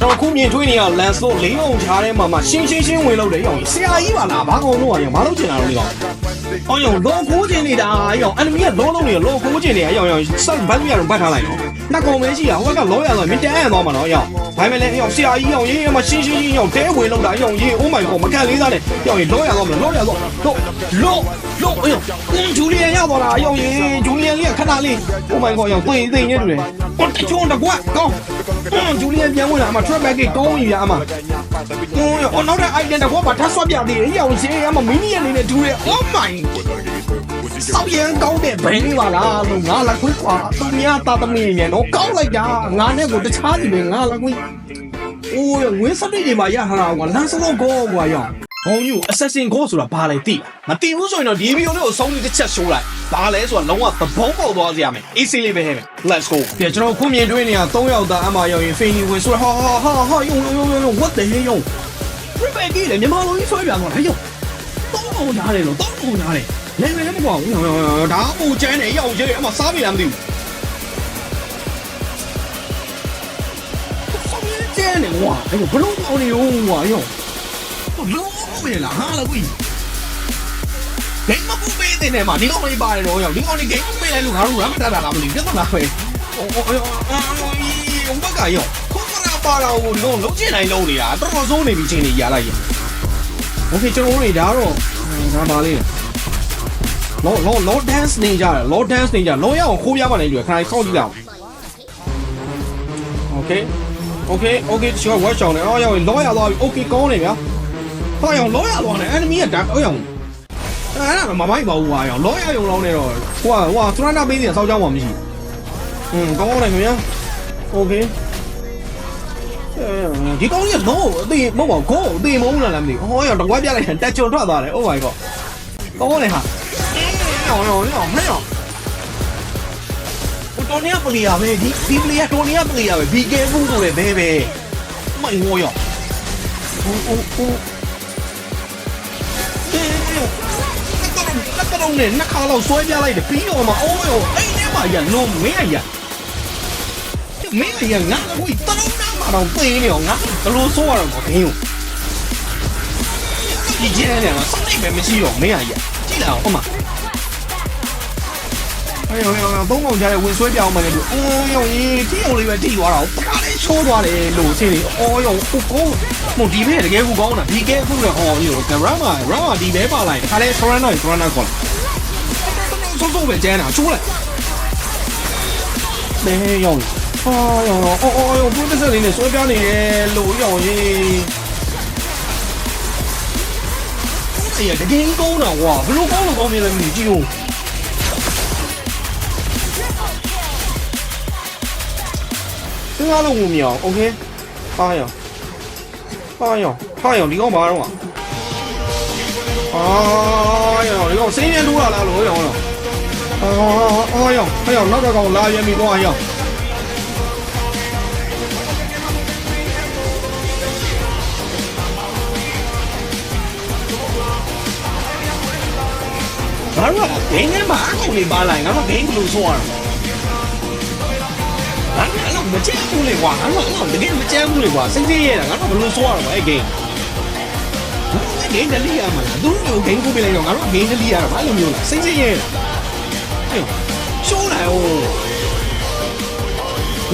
ကျွန်တော်ခုမြင်တွေ့နေရလန်စလို့လေးအောင်ချားထဲမှာမှရှင်းရှင်းရှင်းဝင်လို့တယ်ရောင်ဆရာကြီးပါလားဘာကောင်လို့อ่ะရောင်ဘာလို့ကျင်တာလို့လဲကောင်အော်ရောင်လောကိုးကျင်နေတာရောင်အန်မီကလောလုံးနေလောကိုးကျင်နေရောင်ရောင်စက်ဘတ်မရတော့ပတ်ထားလိုက်နော်နှစ်ကောင်ပဲရှိတာဟိုဘက်ကလောရဆိုမြင်တန်းရသွားမှာနော်ရောင်ဒါပေမဲ့လည်းရောင်ဆရာကြီးရောင်ရေးမှာရှင်းရှင်းရှင်းရောင်တဲဝင်လို့တာရောင်ရေး oh my god မကန်လေးသားနဲ့ရောင်ရေးလောရသွားမှာလောရသွားလောလောလောရောင်ဂျူလီယန်ရောက်သွားတာရောင်ရေးဂျူလီယန်လေးကခဏလေး oh my god ရောင်သိသိနေတူတယ်ဟိုတချုံတကွက်ကောင်းဂျူလီယန်ပြန်ဝင်လာအမ trap back တုံးယူရအမဟိုးအော်နောက်တဲ့ item တစ်ခေါက်ပါထပ်ဆွပြသေးတယ်ဟိအောင်ရှင်းအမမင်းကြီးအနေနဲ့ဒူးရဲ oh my ဆောက်ရင်ကောင်းတဲ့ဘိန်းပါလားလို့ငါလက်ခွေးကွာသူများတာသမီးငယ်တော့ကောင်းလိုက်တာငါနဲ့ကိုတခြားစီပဲငါလက်ခွေးအိုးငွေစက်တွေမှာရဟလာကွာလမ်းစလုံးကောကွာရော င်ဟောင်းယူ assassin go ဆိုတာဘာလဲသိမသိဘူးဆိုရင်တော့ဒီဗီဒီယိုလေးကိုအဆုံးလေးတစ်ချက်ရှိုးလိုက်ဘာလဲဆိုတာလုံးဝသဘောပေါက်သွားစေရမယ် AC လေးပဲဟဲ့မယ် let's go ပြကျွန်တော်ခုမြင်တွေ့နေတာ၃ယောက်သားအမရောင်ရင် Fanny ဝင်ဆိုဟာဟာဟာဟာယုံယုံယုံယုံ what the hell ယုံ Rebecca ကြီးလေမြန်မာလိုကြီးဆွဲပြန်သွားတယ်ယုံတောင်းအောင်ထားတယ်လို့တောင်းအောင်ထားတယ်လဲလဲမကွာဘူးဒါအပူကျန်းနေရောက်ရဲအမစားပြီလားမသိဘူးကျန်းနေကွာအဲ့ဘလုံးအောင်နေဦးကွာယုံ လုံးမေးလားဟာလာကွီဂိမ်းမပူပေးတဲ့နေမှာဒီကောင်လေးပါတယ်တော့ရောက်ဒီကောင်လေးဂိမ်းမပေးလိုက်လို့ငါတို့ရမ်းမတတ်တာလားမသိဘူးပြဿနာပဲအိုးအိုးအိုးအိုးဘကရောခုမနာပါတော့ဘူးလုံးလုံးချင်တိုင်းလုံးနေတာတော်တော်စိုးနေပြီချင်းနေရလိုက်ရโอเคကျွန်တော်တို့တွေဒါတော့ဒါပါလေးလောလောလော dance နေကြတယ်လော dance နေကြလောရအောင်ခိုးပြပါနိုင်တွေ့ခဏစောင့်ကြည့်လောက်โอเคโอเคโอเคချော watch အောင်နေအော်ရောလောရသွားပြီโอเคကောင်းနေဗျာ ဟောအောင်လောရသွားနေ enemy ကဒါဟောအောင်အဲ့ဒါမမိုက်ပါဘူးဟောအောင်လောရအောင်လောင်းနေတော့ဟိုကဟိုကသရဏပေးနေတာစောက်ကြောင်းမှမရှိဟွန်းကောင်းကောင်းနိုင်ခင်ဗျာ okay ဒီကောင်းကြီးက no အသေးမဟုတ်ပါဘူး go အသေးမဟုတ်လားလားမသိဘူးဟောရတကွက်ပြလိုက်တယ်တက်ချုံထွက်သွားတယ် oh my god ကောင်းကောင်းနိုင်ဟာဟောရောရောဟဲ့ရောတော်နေရပလီယာပဲဒီဒီပလီယာတော်နေရပလီယာပဲ BK ဘူးဆိုလည်းဘဲပဲမိုင်ဟောရောဟိုဟိုဟို လက်ကတော့နဲ့နှစ်ခါလောက်ဆွဲပြလိုက်တယ်ပြီးတော့မှအိုးရောအဲ့ဒီမှာရလုံးမင်းရမင်းရငါကဝီတော်နာမတော့ပေးနေရောငါဘလို့ဆိုရတော့ခင်းရောဒီကျဲနေမှာစနေပဲမရှိတော့မင်းရကြည့်လာအောင်ဟိုမှာ 哎呦呦呦！东ကောင်ကြားရဲ့ဝင်ဆွဲပြောင်းမှလည်းသူအော်ယောကြီးတိအောင်လေးပဲတိသွားတာ။တခါလေးချိုးသွားတယ်လို့ရှင်းလေ။အော်ယောဟိုကောမဒီပဲတကယ်ကိုကောင်းတာဒီကဲခုလည်းအော်ယောကရမရမဒီပဲပါလိုက်တခါလေး surrender surrender ခေါ်လိုက်။စိုးစိုးပဲကျန်းတာချိုးလိုက်။မဲယောအော်ယောအော်အော်ယောဘုဒ္ဓဆက်လေးနဲ့ဆွဲပြောင်းနေတယ်လို့ယောကြီး။အေးတကယ်ကောင်းတာကွာဘလို့ကောင်းလို့ကောင်းနေလဲ 这啥都无秒，OK？哎呀，哎呀，哎呀，你干嘛了？哎呀，你看谁先撸了来撸呀？我操！哎呀，哎呀，那个狗拉远没多呀？ငါတို့ကဘိန်းထဲမှာအကုန်လေးပါလိုက်ငါတို့ဘိန်းဘလူးဆိုးရအောင် ကတော့မကြက်ဘူးလေကွာငါကတော့တကယ်မကြက်ဘူးလေကွာစိတ်သေးရတာငါတော့ဘလို့ဆိုရတာပဲအဲ့ဂိမ်းဂိမ်းဒလီယာမလားသူတို့ဂိမ်းကိုပြလိုက်တော့ငါတို့ဂိမ်းဒလီယာဘာလို့မျိုးလဲစိတ်သေးရတာအဲ့ရှိုးလိုက်ဦး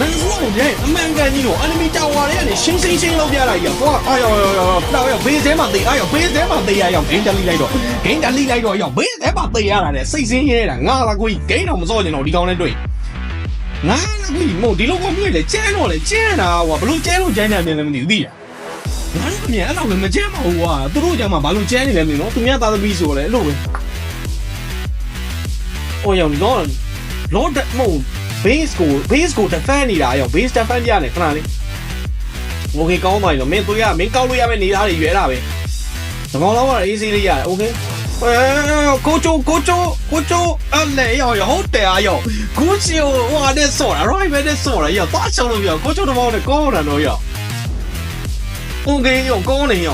လမ်းဆုံးပြန်အမှန်ကန်ကြီးတော့ enemy tower တွေကနေရှင်းရှင်းရှင်းလောက်ပြလိုက်ရကွာအာရောရောရောတော့ရောဘေးထဲမှာတေးအာရောဘေးထဲမှာတေးရအောင်ဂိမ်းဒလီလိုက်တော့ဂိမ်းဒလီလိုက်တော့ရောဘေးထဲမှာတေးရတာလေစိတ်စင်းရဲတာငါလာကိုဂိမ်းတော့မစော့ကျင်တော့ဒီကောင်နဲ့တွေ့ ငါလည်းမို့ဒီလိုကောင်မျိုးလေကျန်းတော့လေကျန်းတာကွာဘလို့ကျန်းလို့ကျန်းကြတယ်လည်းမသိဘူးသိလားငါလည်းမြင်အဲ့လောက်လည်းမကျန်းပါဘူးကွာသူတို့ကြောင့်မှဘာလို့ကျန်းနေလဲမသိဘူးနော်သူများသားသမီးဆိုလေအဲ့လိုပဲအိုးရောလောလောဒမို့ base ကို base ကို defend နေတာရော base defend ပြနေခဏလေး okay ကောင်းပါပြီတော့မင်းတို့ရမင်းကောက်လို့ရမယ့်နေသားတွေရွယ်တာပဲသဘောတော့ easy လေးရတယ် okay အဲ 哎，国舅国舅国舅，啊嘞哟哟，好得啊哟，国舅哇那说了，然后没得说了哟，大小了哟，国舅都把我的搞了了哟，我给哟搞了哟。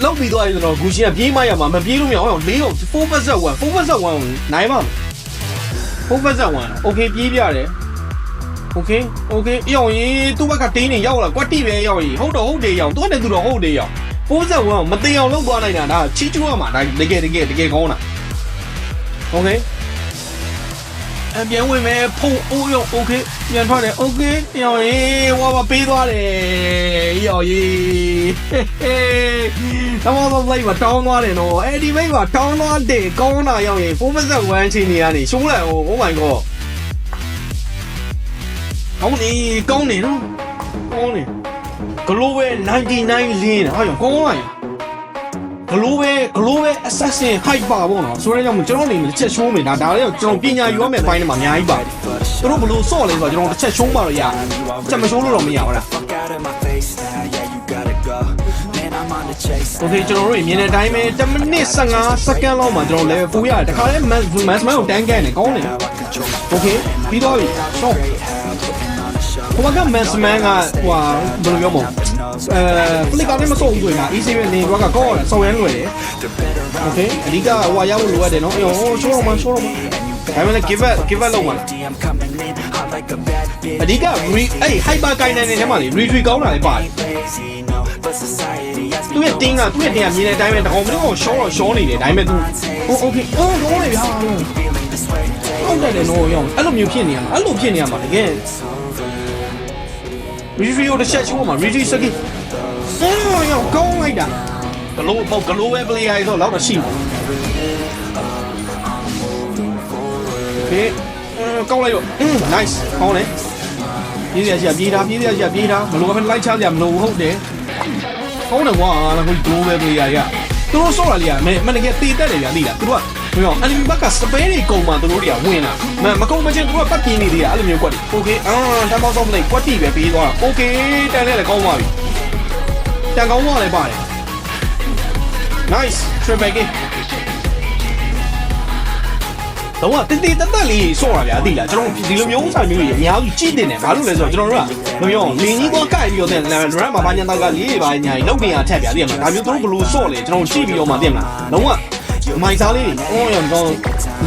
လောက်ပြီးသွားပြီဆိုတော့ဂူရှင်ကပြေးမရမှာမပြေးလို့မရအောင်လေးအောင်4 pass 1 4 pass 1နိုင်ပါ့မလား4 pass 1 okay ပြေးပြတယ် okay okay ရောက်ရင်သူ့ဘက်ကတင်းနေရောက်လာကွက်တိပဲရောက်ရင်ဟုတ်တော့ဟုတ်တယ်ရောက်သူကလည်းသူတော့ဟုတ်တယ်ရောက် 61ကိုမတင်အောင်လုပ်သွားနိုင်တာဒါချီးကျူးရမှာဒါတကယ်တကယ်တကယ်ကောင်းတာโอเคအပြန်ဝင်မယ်ဖုံအိုးရောโอเคပြန်ထွက်တယ်โอเคပြောင်းရေးဝါပါပေးသွားတယ်ရော်ရေးသမောသလိုက်ပါတောင်းသွားတယ်နော်အဲ့ဒီမိတ်ကတောင်းသွားတယ်ကောင်းတာရောက်ရင်41ချင်းနေရနေရှိုးလိုက်အောင် oh my god ကောင်းနေကောင်းနေနော်ကောင်းနေ global 99 lane ဟာရောကောင်းလိုက် global global assassin hype ပါပေါ့နော်ဆိုတော့ကြောင့်ကျွန်တော်နေတစ်ချက်ရှိုးမယ်ဒါဒါလည်းကျွန်တော်ပညာယူရမယ့်ဘိုင်းတွေမှာအများကြီးပါတယ်သူတို့ဘလို့စော့လဲဆိုတော့ကျွန်တော်တစ်ချက်ရှိုးမှတော့ရချက်မရှိုးလို့တော့မရဘူးလား Fuck out of my face now, yeah, you gotta go. Man, I'm on the chase. ။ Okay ကျွန်တော်တို့မြင်တဲ့အတိုင်းပဲ10မိနစ်15စက္ကန့်လောက်မှာကျွန်တော် level 4ရတယ်။တခါလဲ mass mass man ကိုတန်းကန်နေကောင်းတယ်။ Okay ပြီးတော့ပြီ။ရှော့။ ဟိုက mass man ကဟိုဟာဘယ်လိုပြောမလဲ။အဲ flick ကနေမကုန်ဘူးကွာ။ easy ပဲနေတော့ကကောက်ရတယ်။ဆောင်းရမ်းလွယ်တယ်။ Okay အဓိကဟိုဟာရဖို့လိုရတယ်နော်။အော် show တော့မှ show တော့မှ။ဒါပေမဲ့ give up give up လုပ်မှာလား I'm coming in hot like a bad bitch. အဓိက re အဲ့ hyper ကိုင်းနေတဲ့ထဲမှာလေ retreat ကောင်းတာလည်းပါတယ် Lazy, no, but society has သူ့ရဲ့တင်းကသူ့ရဲ့တင်းကမြင်တဲ့အတိုင်းပဲတကောင်မင်းကိုရှောတော့ရှောနေတယ်ဒါပေမဲ့ तू ဟို okay အော်တော့လေဗျာ feeling this way. Take ဟုတ်တယ်လေနော်ရောအဲ့လိုမျိုးဖြစ်နေရမှာအဲ့လိုဖြစ်နေရမှာတကယ် retreat ကိုတစ်ချက်ချိုးမှာ retreat စကိအော်ရောကောင်းလိုက်တာဂလိုးပေါ့ဂလိုးပဲ player ဆိုတော့တော့ရှိမှာ okay ကောင်းလိုက်တော့ nice ကောင်းတယ်ပြေးရစီပြေးတာပြေးရစီပြေးတာမလိုပဲလိုက်ချကြမလို့ဟုတ်တယ်ကောင်းတယ်ကွာငါက global player တွေကသူတို့ဆော့ရလေရမမတကယ်တေတက်တယ်ဗျာသိလားသူတို့က ဘယ်အောင် enemy ဘက်က spare တွေကုန်မှသူတို့တွေကဝင်လာမမကုန်မချင်းသူတို့ကပတ်ပြင်းနေသေးတာအဲ့လိုမျိုးကွက်တယ် okay အာတမ်းပေါက်တော့မလိုက်ကွက်တီပဲပြီးသွားတာ okay တန်လဲလည်းကောင်းပါပြီတန်ကောင်းသွားလည်းပါတယ် nice triple kick တော့တင်းတင်းတက်တက်လေးဆော့ရဗျာသိလားကျွန်တော်ဒီလိုမျိုးဥစားမျိုးကြီးအများကြီးကြည့်တင်တယ်ဘာလို့လဲဆိုတော့ကျွန်တော်တို့ကဘယ်ပြောလင်းကြီးတော့ကိုက်ပြီးတော့တဲ့ရမ်းမှာဘာညာတော့ကလေးတွေဘာညာကြီးလောက်နေရထက်ဗျာသိရမလားဒါမျိုးသူတို့ဘလို့ဆော့လေကျွန်တော်ကြည့်ပြီးတော့မှသိရမလားလုံးဝ မိုင်စားလေးတွေအော်ရောတော့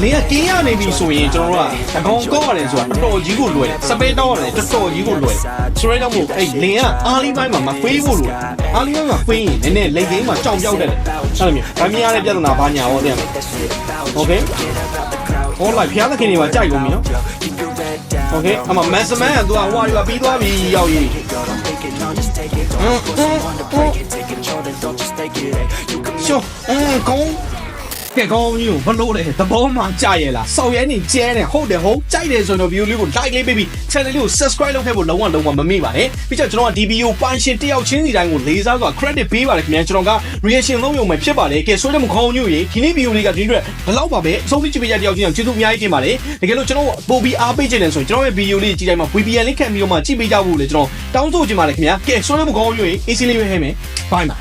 လင်းကကင်းရနေပြီဆိုရင်ကျွန်တော်တို့ကတကောင်ကောက်ရတယ်ဆိုတာတော်တော်ကြီးကိုလွယ်တယ်စပေးတော့ရတယ်တော်တော်ကြီးကိုလွယ်ဆိုရဲတော့မို့အဲ့လင်းကအားလေးပိုင်းမှာမဖေးဖို့လို့အားလေးပိုင်းမှာဖေးရင်နည်းနည်းလိတ်ကင်းမှာကြောင်ပြောက်တယ်အဲ့လိုမျိုးဗမီးရတဲ့ပြဿနာဘာညာဟောသိရမလားโอเคဟောလိုက်ဖျားသခင်တွေမှာကြိုက်ကုန်ပြီနော်โอเคအမမန်စမန်ကသူကဟိုဟာပြီးသွားပြီရောက်ရေး Mm, Take control, then don't just take it. Hey, you can ရှောအင်းကောင်း ကဲကောင်းကြီးကိုဘလို့လဲသဘောမှကြရဲ့လားစောက်ရဲနေကျဲတယ်ဟုတ်တယ်ဟုတ်ကြိုက်တယ်ဆိုတော့ view လေးကို like လေးပေးပြီး channel လေးကို subscribe လုပ်ခဲ့ဖို့လုံးဝလုံးဝမမေ့ပါနဲ့ပြီးတော့ကျွန်တော်ကဒီ video ပိုင်ရှင်တယောက်ချင်းစီတိုင်းကိုလေးစားစွာ credit ပေးပါတယ်ခင်ဗျာကျွန်တော်က reaction လုံးရုံပဲဖြစ်ပါတယ်ကဲဆိုတော့မခေါင်းညွှရေဒီနေ့ video လေးကဒီနေ့ဘယ်လောက်ပါပဲအဆုံးထိကြည့်ပေးကြတယောက်ချင်းအောင်ကျေးဇူးအများကြီးတင်ပါတယ်တကယ်လို့ကျွန်တော်ပို့ပြီးအားပေးချင်တယ်ဆိုရင်ကျွန်တော်ရဲ့ video လေးကြည့်တိုင်းမှာ VPN လေးခံပြီးတော့မှကြည့်ပေးကြဖို့လေကျွန်တော်တောင်းဆိုချင်ပါတယ်ခင်ဗျာကဲဆိုတော့မခေါင်းညွှရေ easy လေးပဲဟဲ့မယ် bye ပါ